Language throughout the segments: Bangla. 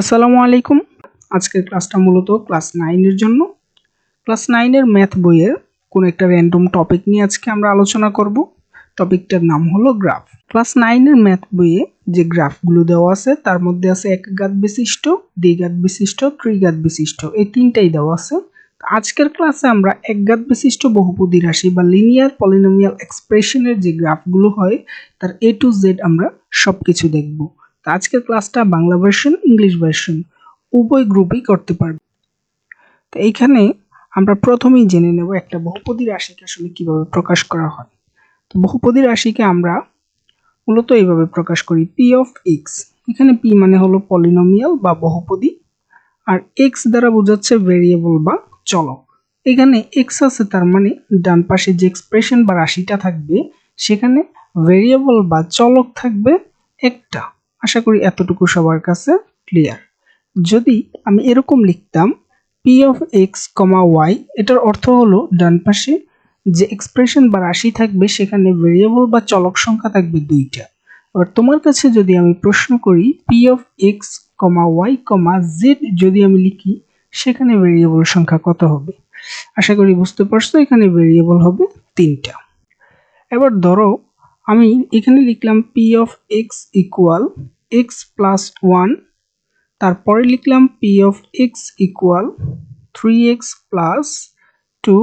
আসসালামু আলাইকুম। আজকের ক্লাসটা মূলত ক্লাস নাইনের জন্য। ক্লাস নাইনের ম্যাথ বইয়ের কোনো একটা র্যান্ডম টপিক নিয়ে আজকে আমরা আলোচনা করব। টপিকটার নাম হলো গ্রাফ ক্লাস নাইনের ম্যাথ বইয়ে যে গ্রাফগুলো দেওয়া আছে, তার মধ্যে আছে এক গাত বিশিষ্ট, দ্বিঘাত বিশিষ্ট, ত্রিঘাত বিশিষ্ট। এই তিনটাই দেওয়া আছে। আজকের ক্লাসে আমরা একঘাত বিশিষ্ট বহুপদী রাশি বা লিনিয়ার পলিনোমিয়াল এক্সপ্রেশনের যে গ্রাফগুলো হয়, তার এ টু জেড আমরা সব কিছু দেখব। আজকের ক্লাসটা বাংলা ভার্সন ইংলিশ ভার্সন উভয় গ্রুপেই করতে পারবে। তো এইখানে আমরা প্রথমেই জেনে নেব একটা বহুপদী রাশিকে আসলে কীভাবে প্রকাশ করা হয়। তো বহুপদী রাশিকে আমরা মূলত এইভাবে প্রকাশ করি পি অফ এক্স এখানে পি মানে হলো পলিনোমিয়াল বা বহুপদী, আর এক্স দ্বারা বোঝাচ্ছে ভেরিয়েবল বা চলক। এখানে এক্স আছে তার মানে ডান পাশে যে এক্সপ্রেশন বা রাশিটা থাকবে, সেখানে ভেরিয়েবল বা চলক থাকবে একটা। আশা করি এতটুকু সবার কাছে ক্লিয়ার যদি আমি এরকম লিখতাম P of X comma Y এটার অর্থ হলো ডান পাশে যে এক্সপ্রেশন বা রাশি থাকবে, সেখানে ভেরিয়েবল বা চলক সংখ্যা থাকবে দুইটা। এবার তোমার কাছে যদি আমি প্রশ্ন করি P of X comma Y comma Z যদি আমি লিখি, সেখানে ভেরিয়েবল সংখ্যা কত হবে? আশা করি বুঝতে পারছ, এখানে ভেরিয়েবল হবে তিনটা। এবার ধরো, আমি এখানে লিখলাম P of X equal X plus one তারপরে লিখলাম P of X equal three X plus two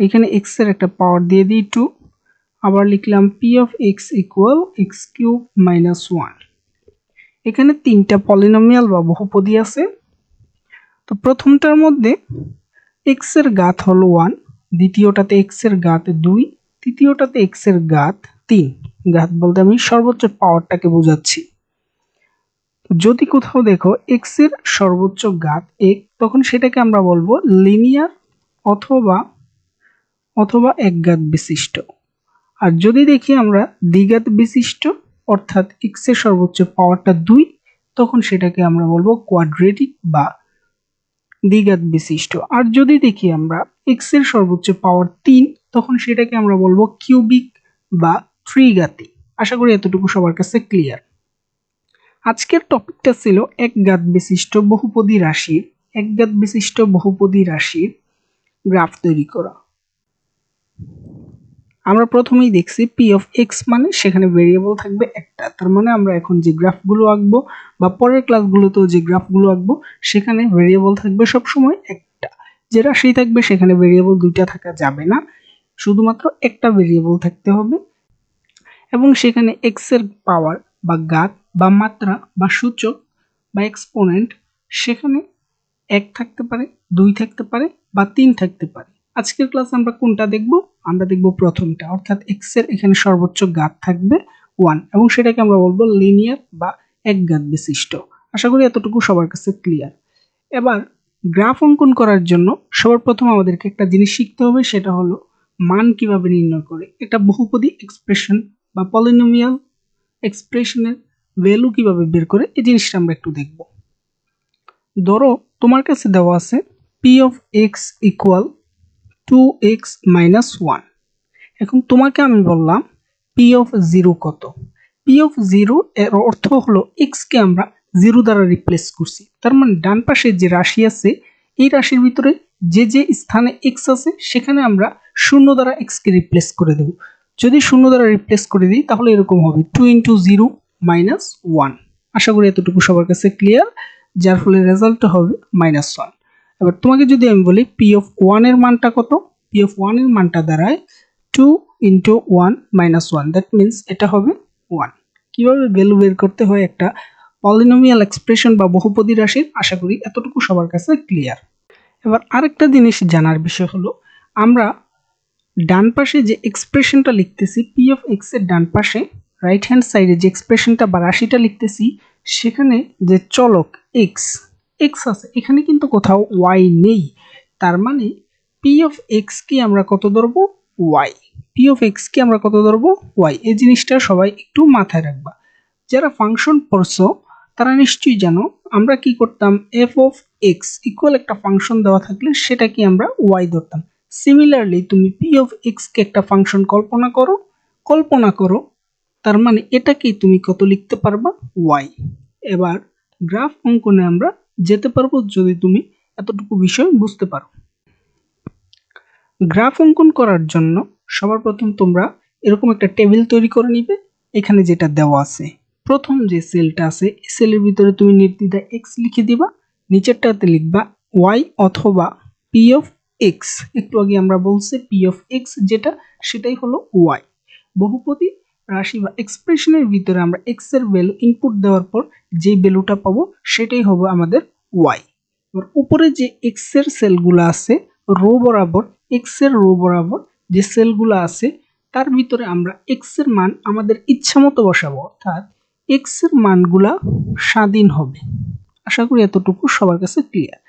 এখানে এক্সের একটা পাওয়ার দিয়ে দিই টু আবার লিখলাম P of X equal X cube minus one এখানে তিনটা পলিনোমিয়াল বা বহুপদী আছে। তো প্রথমটার মধ্যে এক্সের গাত হলো ওয়ান দ্বিতীয়টাতে এক্সের গাত দুই, তৃতীয়টাতে এক্সের গাত তিন। ঘাত বলতে আমি সর্বোচ্চ পাওয়ারটাকে বোঝাচ্ছি। যদি কোথাও দেখো এক্সের সর্বোচ্চ ঘাত এক, তখন সেটাকে আমরা বলব লিনিয়ার অথবা অথবা এক ঘাত বিশিষ্ট। আর যদি দেখি আমরা দ্বিঘাত বিশিষ্ট, অর্থাৎ এক্সের সর্বোচ্চ পাওয়ারটা দুই, তখন সেটাকে আমরা বলব কোয়াড্রেটিক বা দ্বিঘাত বিশিষ্ট। আর যদি দেখি আমরা এক্সের সর্বোচ্চ পাওয়ার তিন, তখন সেটাকে আমরা বলব কিউবিক বা ত্রিঘাতী আশা করি এতটুকু সবার কাছে ক্লিয়ার আজকের টপিকটা ছিল এক গাত বিশিষ্ট বহুপদী রাশির, এক গাত বিশিষ্ট বহুপদী রাশির গ্রাফ তৈরি করা। আমরা প্রথমেই দেখছি পি অফ এক্স মানে সেখানে ভেরিয়েবল থাকবে একটা। তার মানে আমরা এখন যে গ্রাফগুলো আঁকবো বা পরের ক্লাসগুলোতেও যে গ্রাফগুলো আঁকবো, সেখানে ভেরিয়েবল থাকবে সবসময় একটা। যে রাশি থাকবে সেখানে ভেরিয়েবল দুইটা থাকা যাবে না। শুধুমাত্র একটা ভেরিয়েবল থাকতে হবে। এবং সেখানে এক্সের পাওয়ার বা গাত বা মাত্রা বা সূচক বা এক্সপোনেন্ট সেখানে এক থাকতে পারে, দুই থাকতে পারে বা তিন থাকতে পারে। আজকের ক্লাসে আমরা কোনটা দেখব? আমরা দেখব প্রথমটা, অর্থাৎ এক্সের এখানে সর্বোচ্চ গাত থাকবে ওয়ান এবং সেটাকে আমরা বলব লিনিয়ার বা এক গাত বিশিষ্ট। আশা করি এতটুকু সবার কাছে ক্লিয়ার এবার গ্রাফ অঙ্কন করার জন্য সবার প্রথম আমাদেরকে একটা জিনিস শিখতে হবে, সেটা হলো মান কীভাবে নির্ণয় করে। এটা বহুপদী এক্সপ্রেশন বা পলিনোমিয়াল এক্সপ্রেশনের ভ্যালু কীভাবে বের করে, এই জিনিসটা আমরা একটু দেখব। ধরো, তোমার কাছে দেওয়া আছে P of X equal two X minus one এখন তোমাকে আমি বললাম পি অফ জিরো কত? পি অফ জিরো এর অর্থ হলো এক্সকে আমরা জিরো দ্বারা রিপ্লেস করছি। তার মানে ডান পাশে যে রাশি আছে, এই রাশির ভিতরে যে যে স্থানে এক্স আছে, সেখানে আমরা শূন্য দ্বারা এক্সকে রিপ্লেস করে দেব। যদি শূন্য দ্বারা রিপ্লেস করে দিই, তাহলে এরকম হবে। Two into zero minus one আশা করি এতটুকু সবার কাছে ক্লিয়ার যার ফলে রেজাল্টটা হবে মাইনাস ওয়ান এবার তোমাকে যদি আমি বলি পি অফ ওয়ানের মানটা কত? পি অফ ওয়ানের মানটা দাঁড়ায় two into one minus one that means এটা হবে ওয়ান কীভাবে ভ্যালু বের করতে হয় একটা পলিনোমিয়াল এক্সপ্রেশন বা বহুপদী রাশির? আশা করি এতটুকু সবার কাছে ক্লিয়ার এবার আরেকটা জিনিস জানার বিষয় হলো, আমরা ডান পাশে যে এক্সপ্রেশনটা লিখতেছি পি অফ এক্সের ডান পাশে রাইট হ্যান্ড সাইডে যে এক্সপ্রেশনটা বা রাশিটা লিখতেছি, সেখানে যে চলক এক্স এক্স আছে, এখানে কিন্তু কোথাও ওয়াই নেই। তার মানে পি অফ এক্স কি আমরা কত ধরবো? ওয়াই পি অফ এক্স কি আমরা কত ধরবো? ওয়াই এই জিনিসটা সবাই একটু মাথায় রাখবা। যারা ফাংশন পড়ছো, তারা নিশ্চয়ই জানো, আমরা কি করতাম? এফ অফ এক্স ইকুয়াল একটা ফাংশন দেওয়া থাকলে সেটা কি আমরা ওয়াই ধরতাম। সিমিলারলি তুমি পি অফ এক্সকে একটা ফাংশন কল্পনা করো কল্পনা করো, তার মানে এটাকেই তুমি কত লিখতে পারবা? ওয়াই এবার গ্রাফ অঙ্কনে আমরা যেতে পারব যদি তুমি এতটুকু বিষয় বুঝতে পারো। গ্রাফ অঙ্কন করার জন্য সবার প্রথম তোমরা এরকম একটা টেবিল তৈরি করে নিবে, এখানে যেটা দেওয়া আছে। প্রথম যে সেলটা আছে সেলের ভিতরে তুমি নির্দ্বিধায় এক্স লিখে দিবা, নিচেরটাতে লিখবা ওয়াই অথবা পি অফ এক্স একটু আগে আমরা বলছি পি অফ এক্স যেটা, সেটাই হলো ওয়াই বহুপদী রাশি বা এক্সপ্রেশনের ভিতরে আমরা এক্সের ভ্যালু ইনপুট দেওয়ার পর যে ভ্যালুটা পাবো, সেটাই হবে আমাদের ওয়াই এবার উপরে যে এক্সের সেলগুলো আছে, রো বরাবর এক্সের রো বরাবর যে সেলগুলো আছে, তার ভিতরে আমরা এক্সের মান আমাদের ইচ্ছা মতো বসাবো, অর্থাৎ এক্সের মানগুলা স্বাধীন হবে। আশা করি এতটুকু সবার কাছে ক্লিয়ার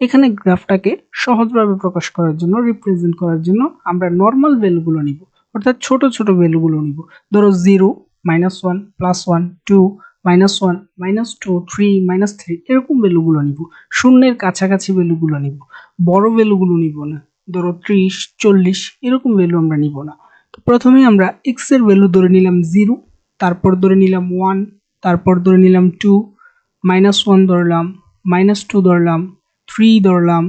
এখানে গ্রাফটাকে সহজভাবে প্রকাশ করার জন্য রিপ্রেজেন্ট করার জন্য আমরা নর্মাল ভ্যালুগুলো নিব। অর্থাৎ ছোট ছোট ভ্যালুগুলো নিব। ধরো zero minus one plus one two minus one minus two three minus three এরকম ভ্যালুগুলো নিব। শূন্যের কাছাকাছি ভ্যালুগুলো নিব। বড় ভ্যালুগুলো নিব না। ধরো ত্রিশ, চল্লিশ, এরকম ভ্যালু আমরা নিব না। তো প্রথমে আমরা এক্সের ভ্যালু ধরে নিলাম জিরো তারপর ধরে নিলাম ওয়ান তারপর ধরে নিলাম টু মাইনাস ওয়ান ধরলাম মাইনাস টু ধরলাম থ্রি ধরলাম,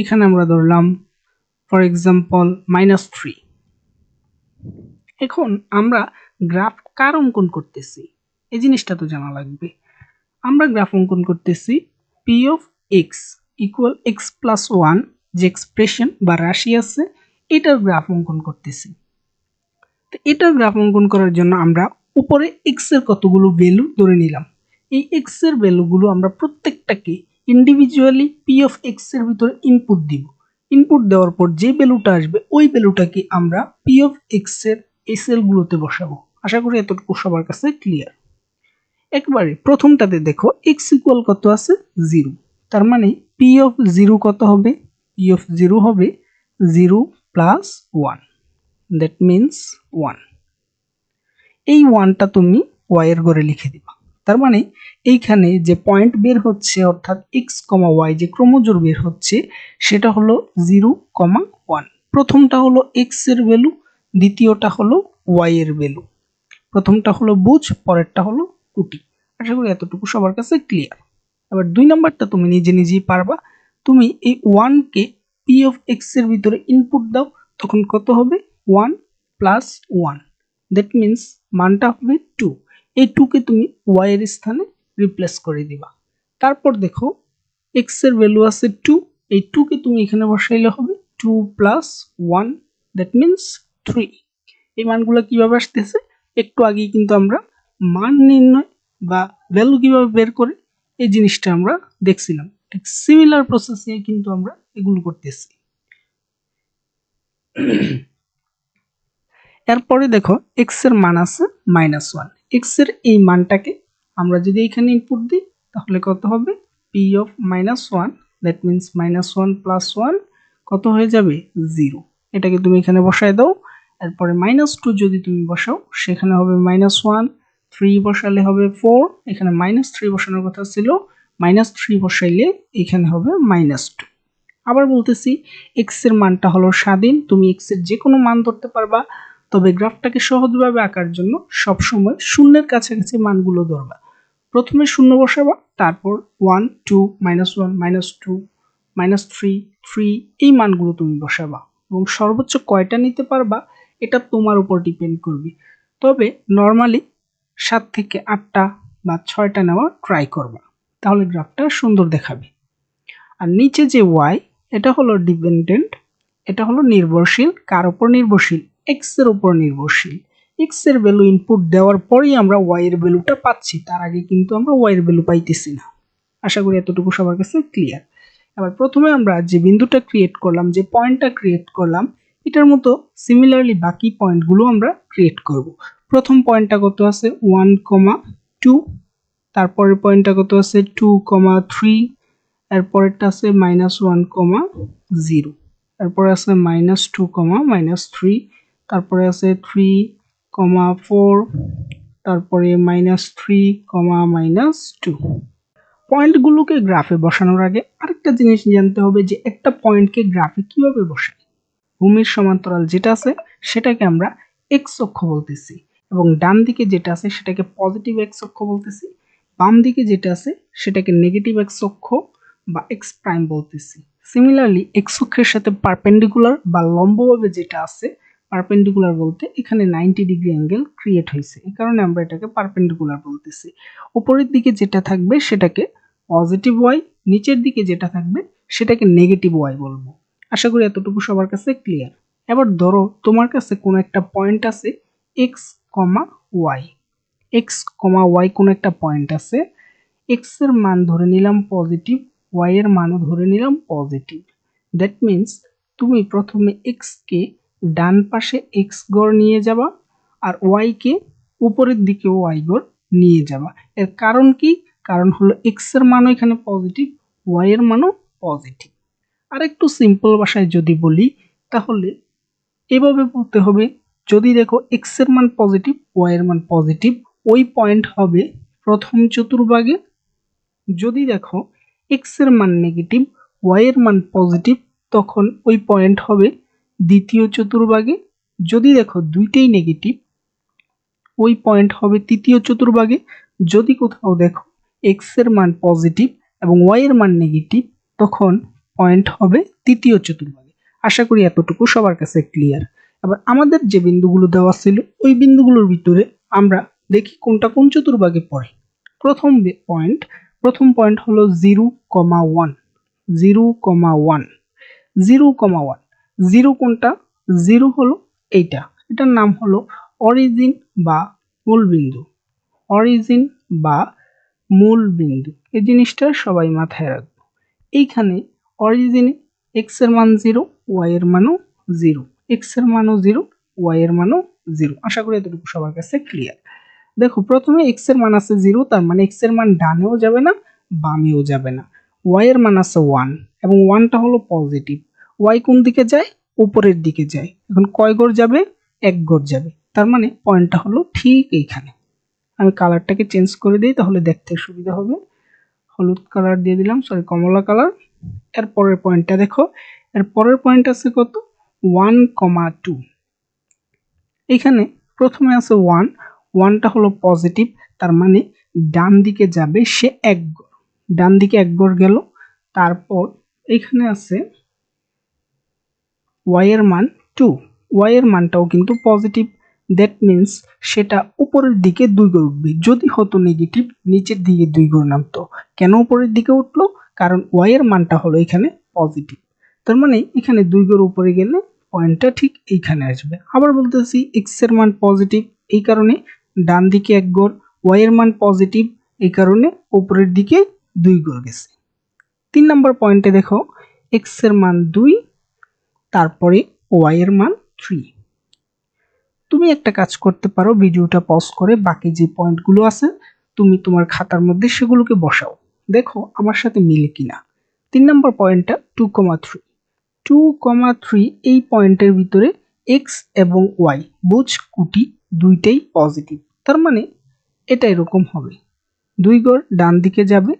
এখানে আমরা ধরলাম ফর এক্সাম্পল মাইনাস থ্রি এখন আমরা গ্রাফ কার অঙ্কন করতেছি? এই জিনিসটা তো জানা লাগবে। আমরা গ্রাফ অঙ্কন করতেছি P of X equal X plus one যে এক্সপ্রেশন বা রাশি আছে, এটার গ্রাফ অঙ্কন করতেছি। তো এটার গ্রাফ অঙ্কন করার জন্য আমরা উপরে এক্সের কতগুলো ভ্যালু ধরে নিলাম। এই এক্সের ভ্যালুগুলো আমরা প্রত্যেকটাকে ইন্ডিভিজুয়ালি পি অফ এক্সের ভিতরে ইনপুট দিব। ইনপুট দেওয়ার পর যে ভ্যালুটা আসবে, ওই ভ্যালুটাকে আমরা পি অফ এক্সের এই সেলগুলোতে বসাবো। আশা করি এতটুকু সবার কাছে ক্লিয়ার একবারে প্রথমটাতে দেখো এক্স ইকুয়াল কত আছে? জিরো তার মানে পি অফ জিরো কত হবে? পি অফ জিরো হবে zero plus one that means one এই ওয়ানটা তুমি ওয়াইয়ের ঘরে লিখে দিবা। তার মানে এইখানে যে পয়েন্ট বের হচ্ছে অর্থাৎ এক্স কমা ওয়াই যে ক্রমজোর বের হচ্ছে, সেটা হলো জিরো কমা ওয়ান প্রথমটা হলো এক্সের ভ্যালু দ্বিতীয়টা হলো ওয়াই এর ভ্যালু প্রথমটা হলো বুঝ, পরেরটা হলো কুটি। আশা করি এতটুকু সবার কাছে ক্লিয়ার এবার দুই নাম্বারটা তুমি নিজে নিজেই পারবা। তুমি এই ওয়ানকে পি অফ এক্সের ভিতরে ইনপুট দাও, তখন কত হবে? One plus one that means মানটা হবে টু এই টুকে তুমি ওয়াই এর স্থানে রিপ্লেস করে দিবা। তারপর দেখো এক্সের ভ্যালু আছে টু এই টুকে তুমি এখানে বসাইলে হবে two plus one that means three এই মানগুলো কীভাবে আসতেছে? একটু আগেই কিন্তু আমরা মান নির্ণয় বা ভ্যালু কীভাবে বের করে এই জিনিসটা আমরা দেখছিলাম। ঠিক সিমিলার প্রসেসে কিন্তু আমরা এগুলো করতেছি। এরপরে দেখো এক্সের মান আছে মাইনাস ওয়ান এক্সের এই মানটাকে আমরা যদি এখানে ইনপুট দিই, তাহলে কত হবে? P of minus one that means minus one plus one কত হয়ে যাবে? জিরো এটাকে তুমি এখানে বসায় দাও। এরপরে মাইনাস টু যদি তুমি বসাও, সেখানে হবে মাইনাস ওয়ান থ্রি বসালে হবে ফোর এখানে মাইনাস থ্রি বসানোর কথা ছিল। মাইনাস থ্রি বসাইলে এখানে হবে মাইনাস টু আবার বলতেছি এক্সের মানটা হলো স্বাধীন। তুমি এক্সের যে কোনো মান ধরতে পারবা। তবে গ্রাফটাকে সহজভাবে আঁকার জন্য সবসময় শূন্যের কাছাকাছি মানগুলো ধরবা। প্রথমে শূন্য বসাবা, তারপর one two minus one minus two minus three three এই মানগুলো তুমি বসাবা এবং সর্বোচ্চ কয়টা নিতে পারবা এটা তোমার উপর ডিপেন্ড করবে। তবে নর্মালি সাত থেকে আটটা বা ছয়টা নেওয়া ট্রাই করবা, তাহলে গ্রাফটা সুন্দর দেখাবে। আর নিচে যে ওয়াই এটা হলো ডিপেন্ডেন্ট এটা হলো নির্ভরশীল, কার ওপর নির্ভরশীল? এক্সের উপর নির্ভরশীল। এক্সের ভ্যালু ইনপুট দেওয়ার পরেই আমরা ওয়াই এর ভ্যালুটা পাচ্ছি। তার আগে কিন্তু আমরা ওয়াই এর ভ্যালু পাইতেছি না। আশা করি এতটুকু সবার কাছে ক্লিয়ার এবার প্রথমে আমরা যে বিন্দুটা ক্রিয়েট করলাম, যে পয়েন্টটা ক্রিয়েট করলাম, এটার মতো সিমিলারলি বাকি পয়েন্টগুলো আমরা ক্রিয়েট করব। প্রথম পয়েন্টটা কত আছে? ওয়ান কমা টু তারপরের পয়েন্টটা কত আছে? টু কমা থ্রি এরপরেরটা আছে মাইনাস ওয়ান কমা জিরো তারপরে আছে minus two comma minus three তারপরে আছে থ্রি কমা ফোর তারপরে minus three comma minus two পয়েন্টগুলোকে গ্রাফে বসানোর আগে আরেকটা জিনিস জানতে হবে যে একটা পয়েন্টকে গ্রাফে কীভাবে বসাই। ভূমির সমান্তরাল যেটা আছে সেটাকে আমরা এক্স অক্ষ বলতেছি এবং ডান দিকে যেটা আছে সেটাকে পজিটিভ এক্স অক্ষ বলতেছি, বাম দিকে যেটা আছে সেটাকে নেগেটিভ এক্স অক্ষ বা এক্স প্রাইম বলতেছি। সিমিলারলি এক্স অক্ষের সাথে পারপেন্ডিকুলার বা লম্বভাবে যেটা আছে পারপেন্ডিকুলার বলতে এখানে নাইনটি ডিগ্রি অ্যাঙ্গেল ক্রিয়েট হয়েছে। এই কারণে আমরা এটাকে পারপেন্ডিকুলার বলতেছি। উপরের দিকে যেটা থাকবে সেটাকে পজিটিভ ওয়াই নিচের দিকে যেটা থাকবে সেটাকে নেগেটিভ ওয়াই বলব। আশা করি এতটুকু সবার কাছে ক্লিয়ার এবার ধরো তোমার কাছে কোনো একটা পয়েন্ট আছে X comma Y X comma Y কোনো একটা পয়েন্ট আছে এক্সের মান ধরে নিলাম পজিটিভ ওয়াই এর মানও ধরে নিলাম পজিটিভ দ্যাট মিন্স তুমি প্রথমে এক্সকে ডান পাশে এক্স গড় নিয়ে যাবা আর ওয়াইকে উপরের দিকে ওয়াই গড় নিয়ে যাবা এর কারণ কি? কারণ হলো এক্সের মানও এখানে পজিটিভ ওয়াই এর মানও পজিটিভ আর একটু সিম্পল ভাষায় যদি বলি, তাহলে এভাবে বলতে হবে, যদি দেখো এক্সের মান পজিটিভ ওয়াই এর মান পজিটিভ ওই পয়েন্ট হবে প্রথম চতুর্ভাগে। যদি দেখো এক্সের মান নেগেটিভ ওয়াই এর মান পজিটিভ তখন ওই পয়েন্ট হবে দ্বিতীয় চতুর্ভাগে, যদি দেখো দুইটাই নেগেটিভ ওই পয়েন্ট হবে তৃতীয় চতুর্ভাগে। যদি কোথাও দেখো এক্সের মান পজিটিভ এবং ওয়াই এর মান নেগেটিভ তখন পয়েন্ট হবে তৃতীয় চতুর্ভাগে। আশা করি এতটুকু সবার কাছে ক্লিয়ার আবার আমাদের যে বিন্দুগুলো দেওয়া ছিল, ওই বিন্দুগুলোর ভিতরে আমরা দেখি কোনটা কোন চতুর্ভাগে পড়ে। প্রথম পয়েন্ট প্রথম পয়েন্ট হলো zero comma one zero comma one zero comma one zero কোনটা? জিরো হলো এইটা। এটার নাম হলো অরিজিন বা মূল বিন্দু অরিজিন বা মূল বিন্দু এই জিনিসটা সবাই মাথায় রাখব। এইখানে অরিজিনে এক্সের মান জিরো ওয়াই এর মানও জিরো। এক্সের মানও জিরো ওয়াই এর মানও জিরো। আশা করি এতটুকু সবার কাছে ক্লিয়ার দেখো, প্রথমে এক্সের মান আছে জিরো, তার মানে এক্সের মান ডানেও যাবে না, বামেও যাবে না। ওয়াই এর মান আছে ওয়ান এবং ওয়ানটা হলো পজিটিভ ওয়াই কোন দিকে যায়? উপরের দিকে যায়। এখন কয় গড় যাবে? এক গড় যাবে। তার মানে পয়েন্টটা হলো ঠিক এইখানে। আমি কালারটাকে চেঞ্জ করে দিই, তাহলে দেখতে সুবিধা হবে। হলুদ কালার দিয়ে দিলাম সরি কমলা কালারের পরের পয়েন্টটা দেখো। এর পরের পয়েন্ট আছে কত? ওয়ান কমা টু এখানে প্রথমে আছে ওয়ান ওয়ানটা হলো পজিটিভ তার মানে ডান দিকে যাবে সে এক গড়। ডান দিকে এক গড় গেল। তারপর এখানে আছে ওয়াই এর মান টু ওয়াই এর মানটাও কিন্তু পজিটিভ দ্যাট মিন্স সেটা উপরের দিকে দুই গড় উঠবে। যদি হতো নেগেটিভ নিচের দিকে দুই গড় নামতো। কেন উপরের দিকে উঠল? কারণ ওয়াই এর মানটা হলো এখানে পজিটিভ তার মানে এখানে দুই গড় উপরে গেলে পয়েন্টটা ঠিক এইখানে আসবে। আবার বলতেছি এক্সের মান পজিটিভ এই কারণে ডান দিকে এক গড় ওয়াই এর মান পজিটিভ এই কারণে উপরের দিকে দুই গড় গেছে। তিন নম্বর পয়েন্টে দেখো এক্সের মান দুই তারপরে ওয়াই এর মান থ্রি তুমি একটা কাজ করতে পারো, ভিডিওটা পজ করে বাকি যে পয়েন্টগুলো আছে, তুমি তোমার খাতার মধ্যে সেগুলোকে বসাও। দেখো আমার সাথে মিলে কিনা। তিন নম্বর পয়েন্টটা two comma three two comma three এই পয়েন্টের ভিতরে এক্স এবং ওয়াই বুঝ কুটি দুইটাই পজিটিভ তার মানে এটা এরকম হবে। দুই গড় ডান দিকে যাবে,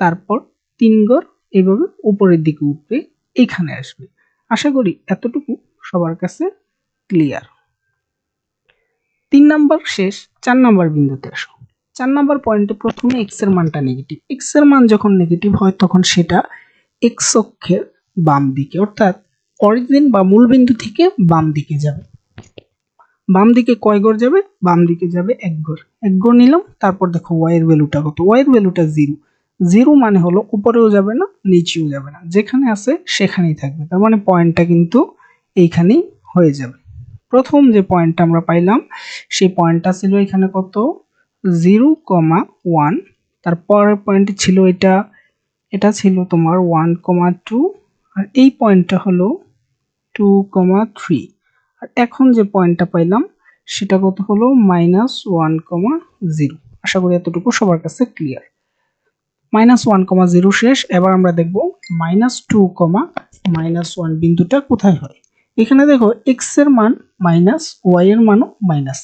তারপর তিন গড় এভাবে উপরের দিকে উঠবে এখানে আসবে। আশা করি এতটুকু সবার কাছে ক্লিয়ার তিন নাম্বার শেষ, চার নাম্বার বিন্দুতে আসো। চার নাম্বার পয়েন্টে প্রথমে এক্সের মানটা নেগেটিভ এক্সের মান যখন নেগেটিভ হয়, তখন সেটা এক্স অক্ষের বাম দিকে, অর্থাৎ অরিজিন বা মূল বিন্দু থেকে বাম দিকে যাবে। বাম দিকে কয় গড় যাবে? বাম দিকে যাবে এক গড়। এক গড় নিলাম, তারপর দেখো ওয়াই এর ভ্যালুটা কত? ওয়াই এর ভ্যালুটা জিরো জিরো মানে হলো উপরেও যাবে না, নিচেও যাবে না। যেখানে আছে সেখানেই থাকবে। তার মানে পয়েন্টটা কিন্তু এইখানেই হয়ে যাবে। প্রথম যে পয়েন্টটা আমরা পাইলাম, সেই পয়েন্টটা ছিল এখানে কত? Zero comma one. তারপরের পয়েন্ট ছিল এটা। এটা ছিল তোমার ওয়ান কমা টু। আর এই পয়েন্টটা হলো টু কমা থ্রি। আর এখন যে পয়েন্টটা পাইলাম, সেটা কত হলো? Minus one comma zero. আশা করি এতটুকু সবার কাছে clear. Minus one comma zero শেষ, এবার আমরা দেখব minus two comma minus one বিন্দুটা কোথায় হয়? এখানে দেখো এক্সের মান মাইনাস, ওয়াই এর মানও মাইনাস।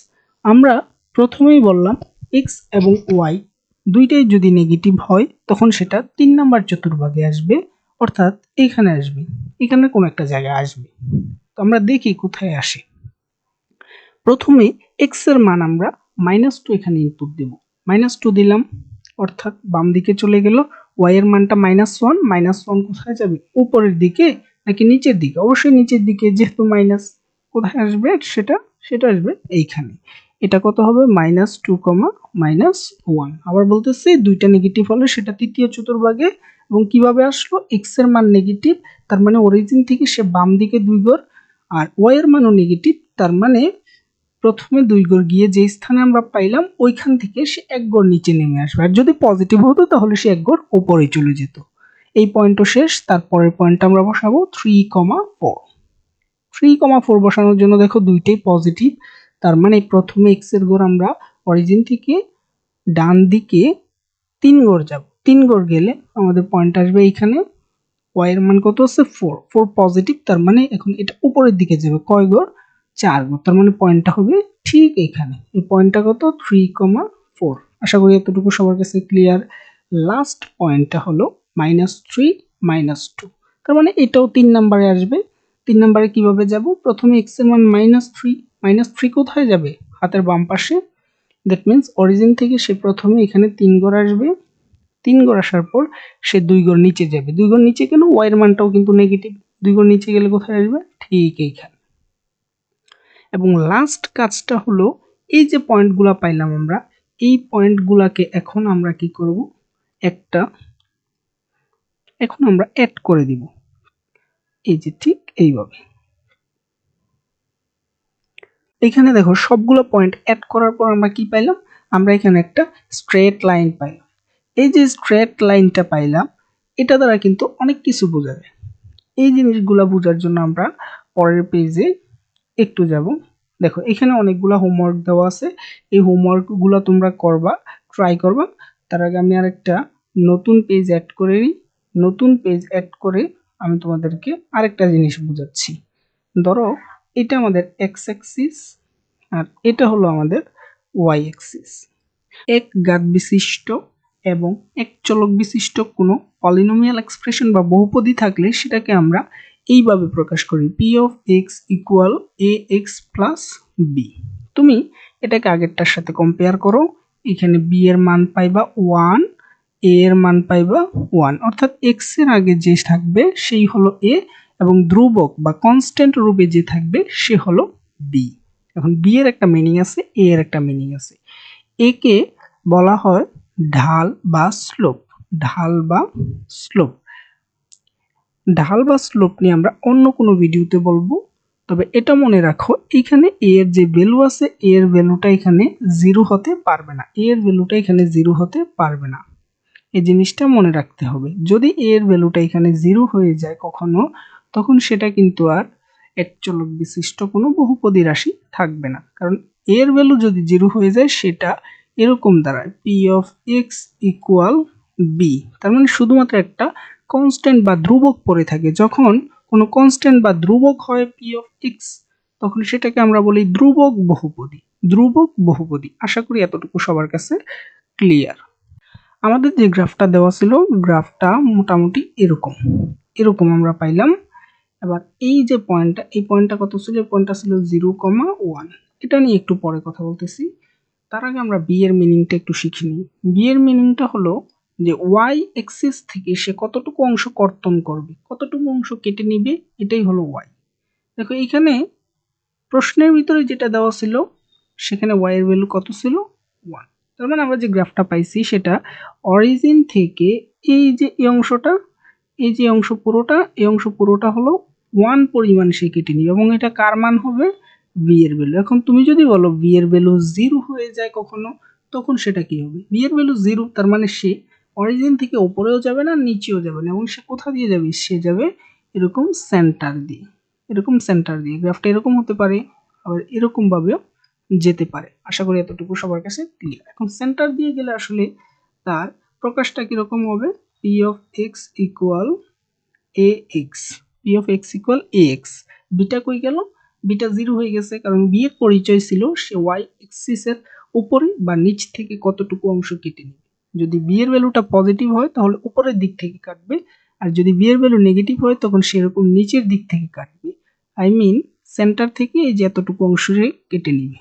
আমরা প্রথমেই বললাম এক্স এবং ওয়াই দুইটাই যদি নেগেটিভ হয়, তখন সেটা তিন নাম্বার চতুর্ভাগে আসবে, অর্থাৎ এইখানে আসবে, এখানে কোনো একটা জায়গায় আসবে। তো আমরা দেখি কোথায় আসে। প্রথমে এক্সের মান আমরা মাইনাস টু এখানে ইনপুট দেব। মাইনাস টু দিলাম অর্থাৎ বাম দিকে চলে গেল ওয়াই এর মানটা মাইনাস ওয়ান মাইনাস ওয়ান কোথায় যাবে? উপরের দিকে নাকি নিচের দিকে? অবশ্যই নিচের দিকে, যেহেতু মাইনাস কোথায় আসবে? সেটা সেটা আসবে এইখানে। এটা কত হবে? Minus two comma minus one আবার বলতেছি, দুইটা নেগেটিভ হলে সেটা তৃতীয় চতুর্ভাগে এবং কীভাবে আসলো? এক্সের মান নেগেটিভ তার মানে অরিজিন থেকে সে বাম দিকে দুই গড় আর ওয়াই এর মানও নেগেটিভ তার মানে প্রথমে দুই গড় গিয়ে যে স্থানে আমরা পাইলাম, ওইখান থেকে সে এক গড় নিচে নেমে আসবে। আর যদি পজিটিভ হতো, তাহলে সে এক গড় ওপরে চলে যেত। এই পয়েন্টও শেষ, তারপরের পয়েন্টটা আমরা বসাবো three comma four three comma four বসানোর জন্য দেখো দুইটাই পজিটিভ তার মানে প্রথমে এক্সের গড় আমরা অরিজিন থেকে ডান দিকে তিন গড় যাব। তিন গড় গেলে আমাদের পয়েন্ট আসবে এইখানে। ওয়াই এর মান কত আছে? ফোর ফোর পজিটিভ তার মানে এখন এটা উপরের দিকে যাবে। কয় গড় চার তার মানে পয়েন্টটা হবে ঠিক এখানে। এই পয়েন্টটা কত? থ্রি কমা ফোর আশা করি এতটুকু সবার কাছে ক্লিয়ার লাস্ট পয়েন্টটা হলো মাইনাস থ্রি মাইনাস টু তার মানে এটাও তিন নাম্বারে আসবে। তিন নাম্বারে কীভাবে যাব? প্রথমে এক্সের মান মাইনাস থ্রি মাইনাস থ্রি কোথায় যাবে? হাতের বাম পাশে। দ্যাট মিন্স অরিজিন থেকে সে প্রথমে এখানে তিন গড় আসবে। তিন গড় আসার পর সে দুই গড় নিচে যাবে। দুই গড় নিচে কেন ওয়াইয়ের মানটাও কিন্তু নেগেটিভ দুই গড় নিচে গেলে কোথায় আসবে? ঠিক এইখানে। এবং লাস্ট কাজটা হলো, এই যে পয়েন্টগুলো পাইলাম আমরা, এই পয়েন্টগুলোকে এখন আমরা কি করব? একটা, এখন আমরা অ্যাড করে দিব। এই যে ঠিক এইভাবে। এখানে দেখো, সবগুলো পয়েন্ট অ্যাড করার পর আমরা কি পাইলাম? আমরা এখানে একটা স্ট্রেট লাইন পাইলাম। এই যে স্ট্রেট লাইনটা পাইলাম, এটা দ্বারা কিন্তু অনেক কিছু বোঝা যায়। এই জিনিসগুলো বোঝার জন্য আমরা পরের পেজে একটু যাব। দেখো, এখানে অনেকগুলো হোমওয়ার্ক দেওয়া আছে। এই হোমওয়ার্কগুলো তোমরা করবা ট্রাই করবা। তার আগে আমি আরেকটা নতুন পেজ অ্যাড করে নিই। নতুন পেজ অ্যাড করে আমি তোমাদেরকে আরেকটা জিনিস বোঝাচ্ছি। ধরো, এটা আমাদের এক্স অ্যাক্সিস আর এটা হলো আমাদের ওয়াই অ্যাক্সিস এক গাত বিশিষ্ট এবং এক চলক বিশিষ্ট কোনো পলিনোমিয়াল এক্সপ্রেশন বা বহুপদী থাকলে সেটাকে আমরা এইভাবে প্রকাশ করি P of X equal A X plus B তুমি এটাকে আগেরটার সাথে কম্পেয়ার করো, এখানে বি এর মান পাইবা ওয়ান এ এর মান পাইবা ওয়ান অর্থাৎ এক্সের আগে যে থাকবে সেই হলো এ এবং ধ্রুবক বা কনস্ট্যান্ট রূপে যে থাকবে সে হলো বি এখন বি এর একটা মিনিং আছে এ এর একটা মিনিং আছে। এ কে বলা হয় ঢাল বা স্লোপ ঢাল বা স্লোপ ঢাল বা স্লোপ নিয়ে আমরা অন্য কোনো ভিডিওতে বলব। তবে এটা মনে রাখো, এখানে এ এর যে ভ্যালু আছে এ এর ভ্যালুটা এখানে জিরো হতে পারবে না। এ এর ভ্যালুটা এখানে জিরো হতে পারবে না। এই জিনিসটা মনে রাখতে হবে। যদি এ এর ভ্যালুটা এখানে জিরো হয়ে যায় কখনো, তখন সেটা কিন্তু আর এক চলক বিশিষ্ট কোনো বহুপদী রাশি থাকবে না। কারণ এ এর ভ্যালু যদি জিরো হয়ে যায়, সেটা এরকম দাঁড়ায়। P of X equal B তার মানে শুধুমাত্র একটা কনস্ট্যান্ট বা ধ্রুবক পড়ে থাকে। যখন কোনো কনস্ট্যান্ট বা ধ্রুবক হয় পি অফ এক্স তখন সেটাকে আমরা বলি ধ্রুবক বহুপদী। ধ্রুবক বহুপদী। আশা করি এতটুকু সবার কাছে ক্লিয়ার আমাদের যে গ্রাফটা দেওয়া ছিল, গ্রাফটা মোটামুটি এরকম। এরকম আমরা পাইলাম। এবার এই যে পয়েন্টটা, এই পয়েন্টটা কত ছিল? পয়েন্টটা ছিল জিরো কমা ওয়ান এটা নিয়ে একটু পরে কথা বলতেছি। তার আগে আমরা বি এর মিনিংটা একটু শিখিনি নিই। বি এর মিনিংটা হলো যে ওয়াই এক্সিস থেকে সে কতটুকু অংশ কর্তন করবে, কতটুকু অংশ কেটে নিবে, এটাই হলো ওয়াই দেখো এখানে প্রশ্নের ভিতরে যেটা দেওয়া ছিল, সেখানে ওয়াইয়ের ভ্যালু কত ছিল? ওয়ান তার মানে আমরা যে গ্রাফটা পাইছি, সেটা অরিজিন থেকে এই যে এই অংশটা, এই যে অংশ পুরোটা, এই অংশ পুরোটা হলো ওয়ান পরিমাণ সে কেটে নিবে, এবং এটা কার মান হবে? বি এর ভ্যালু এখন তুমি যদি বলো বি এর ভ্যালু জিরো হয়ে যায় কখনো, তখন সেটা কি হবে? বি এর ভ্যালু জিরো তার মানে সে অরিজিন থেকে ওপরেও যাবে না, নিচেও যাবে না, এবং সে কোথা দিয়ে যাবে? সে যাবে এরকম সেন্টার দিয়ে, এরকম সেন্টার দিয়ে। গ্রাফটা এরকম হতে পারে, আবার এরকমভাবেও যেতে পারে। আশা করি এতটুকু সবার কাছে ক্লিয়ার এখন সেন্টার দিয়ে গেলে আসলে তার প্রকাশটা কীরকম হবে? P of X equal A X P of X equal A X beta কই গেল? বিটা জিরো হয়ে গেছে, কারণ বিয়ের পরিচয় ছিল সে ওয়াই এক্সিসের উপরে বা নিচ থেকে কতটুকু অংশ কেটে নেবে যদি বি এর ভ্যালুটা পজিটিভ হয়, তাহলে উপরের দিক থেকে কাটবে। আর যদি বি এর ভ্যালু নেগেটিভ হয়, তখন সেরকম নিচের দিক থেকে কাটবে। আই মিন সেন্টার থেকে এই যে এতটুকু অংশ কেটে নিবে।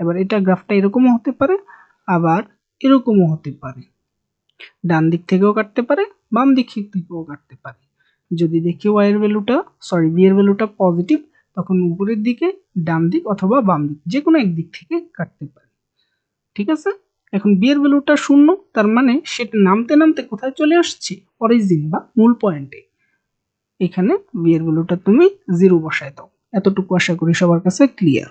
এবার এটা গ্রাফটা এরকমও হতে পারে, আবার এরকমও হতে পারে। ডান দিক থেকেও কাটতে পারে, বাম দিক থেকেও কাটতে পারে। যদি দেখি ওয়াই এর ভ্যালুটা সরি বি এর ভ্যালুটা পজিটিভ তখন উপরের দিকে ডান দিক অথবা বাম দিক যে কোনো একদিক থেকে কাটতে পারে। ঠিক আছে? এখন বি এর ভ্যালুটা শূন্য, তার মানে সেটা নামতে নামতে কোথায় চলে আসছে? অরিজিন বা মূল পয়েন্টে এখানে বি এর ভ্যালুটা তুমি জিরো বসায় দাও। এতটুকু আশা করি সবার কাছে ক্লিয়ার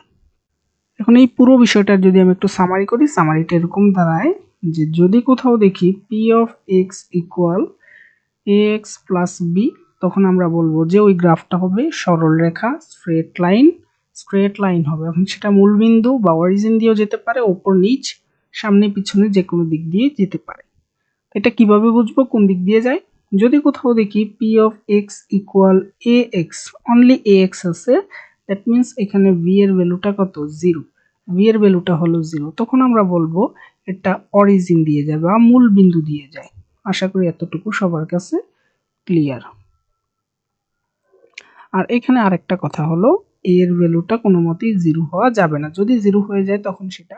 এখন এই পুরো বিষয়টার যদি আমি একটু সামারি করি সামারিটা এরকম দাঁড়ায় যে যদি কোথাও দেখি P of X equal A X plus B তখন আমরা বলব যে ওই গ্রাফটা হবে সরল রেখা স্ট্রেট লাইন স্ট্রেট লাইন হবে। এখন সেটা মূলবিন্দু বা অরিজিন দিয়েও যেতে পারে, ওপর নিচ সামনে পিছনে যে কোনো দিক দিয়ে যেতে পারে। এটা কীভাবে বুঝব? কোন দিক দিয়ে যায়? যদি কোথাও দেখি P of X equal A X only A X আছে দ্যাট মিন্স এখানে ভি এর ভ্যালুটা কত? জিরো ভি এর ভ্যালুটা হলো জিরো তখন আমরা বলব এটা অরিজিন দিয়ে যায় বা মূল বিন্দু দিয়ে যায়। আশা করি এতটুকু সবার কাছে ক্লিয়ার আর এখানে আরেকটা কথা হলো এর ভ্যালুটা কোনো মতেই জিরো হওয়া যাবে না। যদি জিরো হয়ে যায়, তখন সেটা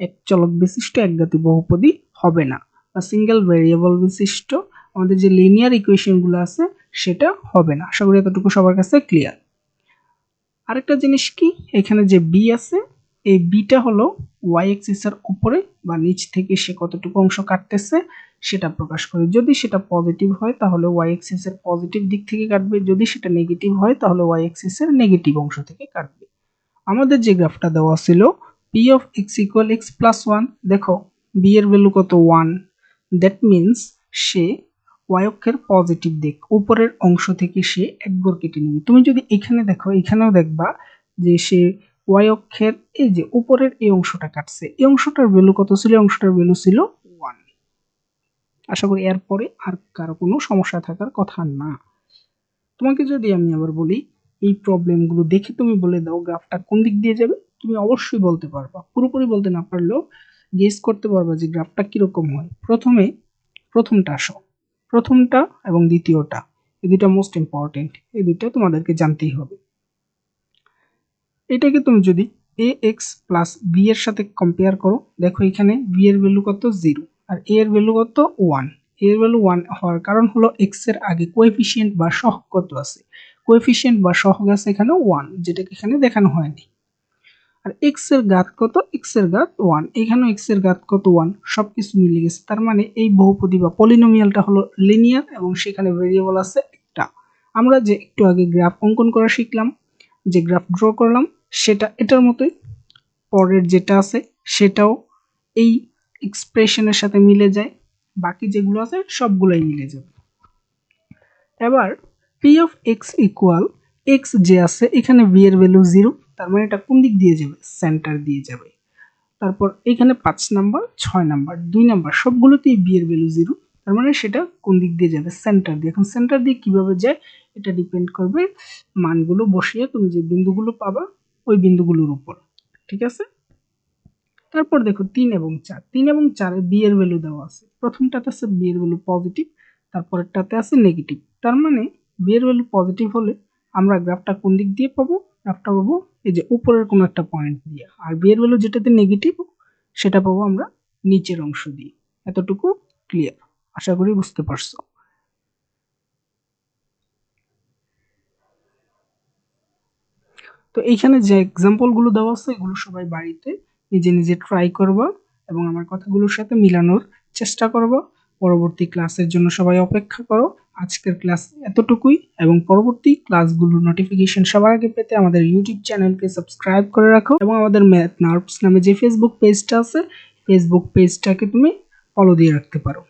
এক চলক বিশিষ্ট একগাতি বহুপদী হবে না। বা সিঙ্গেল ভেরিয়েবল বিশিষ্ট আমাদের যে লিনিয়ার ইকুয়েশনগুলো আছে সেটা হবে না। আশা করি এতটুকু সবার কাছে ক্লিয়ার আরেকটা জিনিস কি? এখানে যে বি আছে, এই বিটা হলো ওয়াই এক্সিসের উপরে বা নিচ থেকে সে কতটুকু অংশ কাটতেছে সেটা প্রকাশ করে। যদি সেটা পজিটিভ হয়, তাহলে ওয়াই এক্সিসের পজিটিভ দিক থেকে কাটবে। যদি সেটা নেগেটিভ হয়, তাহলে ওয়াই এক্সিসের নেগেটিভ অংশ থেকে কাটবে। আমাদের যে গ্রাফটা দেওয়া ছিল P of X equal X plus one দেখো বি এর ভ্যালু কত? ওয়ান দ্যাট মিনস সে ওয়াই অক্ষের পজিটিভ দিক, উপরের অংশ থেকে সে এক গড় কেটে নেবে। তুমি যদি এখানে দেখো, এখানেও দেখবা যে সে ওয়াই অক্ষের, এই যে উপরের এই অংশটা কাটছে। এই অংশটার ভ্যালু কত ছিল? এই অংশটার ভ্যালু ছিল ওয়ান আশা করি এরপরে আর কারও কোনো সমস্যা থাকার কথা না। তোমাকে যদি আমি আবার বলি, এই প্রবলেমগুলো দেখে তুমি বলে দাও গ্রাফটা কোন দিক দিয়ে যাবে? তুমি অবশ্যই বলতে পারবা। পুরোপুরি বলতে না পারলেও গেস করতে পারবা যে গ্রাফটা কীরকম হয়। প্রথমে প্রথমটা আসো। প্রথমটা এবং দ্বিতীয়টা, এই দুইটা মোস্ট ইম্পর্টেন্ট এই দুইটা তোমাদেরকে জানতেই হবে। এটাকে তুমি যদি এ এক্স প্লাস বি এর সাথে কম্পেয়ার করো, দেখো এখানে বি এর ভ্যালু কত? জিরো আর এ এর ভ্যালু কত? ওয়ান এ এর ভ্যালু ওয়ান হওয়ার কারণ হলো এক্সের আগে কোএফিসিয়েন্ট বা সহগ কত আছে? কোএফিসিয়েন্ট বা সহগ আছে এখানে ওয়ান যেটাকে এখানে দেখানো হয়নি। আর এক্সের ঘাত কত? এক্সের ঘাত ওয়ান এখানেও এক্সের ঘাত কত ওয়ান সব কিছু মিলে গেছে। তার মানে এই বহুপদী বা পলিনোমিয়ালটা হলো লিনিয়ার এবং সেখানে ভেরিয়েবল আছে একটা। আমরা যে একটু আগে গ্রাফ অঙ্কন করা শিখলাম, যে গ্রাফ ড্র করলাম, সেটা এটার মতোই, পরের যেটা আছে সেটাও এই এক্সপ্রেশনের সাথে মিলে যায়। বাকি যেগুলো আছে সবগুলোই মিলে যাবে। এবার P of X equal X যে আছে, এখানে ভি এর ভ্যালু জিরো তার মানে এটা কোন দিক দিয়ে যাবে? সেন্টার দিয়ে যাবে। তারপর এখানে পাঁচ নাম্বার ছয় নাম্বার দুই নাম্বার সবগুলোতেই বি এর ভ্যালু জিরো তার মানে সেটা কোন দিক দিয়ে যাবে? সেন্টার দিয়ে। এখন সেন্টার দিয়ে কীভাবে যায়? এটা ডিপেন্ড করবে মানগুলো বসিয়ে তুমি যে বিন্দুগুলো পাবা, ওই বিন্দুগুলোর উপর। ঠিক আছে? তারপর দেখো তিন এবং চার। তিন এবং চারে বি এর ভ্যালু দেওয়া আছে। প্রথমটাতে আছে বি এর ভ্যালু পজিটিভ তারপরেরটাতে আছে নেগেটিভ তার মানে বি এর ভ্যালু পজিটিভ হলে আমরা গ্রাফটা কোন দিক দিয়ে পাবো? গ্রাফটা পাবো এই যে উপরের কোনো একটা পয়েন্ট দিয়ে। আর বি এর ভ্যালু যেটাতে নেগেটিভ সেটা পাবো আমরা নিচের অংশ দিয়ে। এতটুকু ক্লিয়ার আশা করি বুঝতে পারছ। তো এইখানে যে এক্সাম্পলগুলো দেওয়া আছে, এগুলো সবাই বাড়িতে নিজে নিজে ট্রাই করবা এবং আমার কথাগুলোর সাথে মিলানোর চেষ্টা করবা। পরবর্তী ক্লাসের জন্য সবাই অপেক্ষা করো। আজকের ক্লাস এতটুকুই এবং পরবর্তী ক্লাসগুলোর নোটিফিকেশন সবার আগে পেতে আমাদের ইউটিউব চ্যানেলকে সাবস্ক্রাইব করে রাখো এবং আমাদের ম্যাথ নার্ভস নামে যে ফেসবুক পেজটা আছে ফেসবুক পেজটাকে তুমি ফলো দিয়ে রাখতে পারো।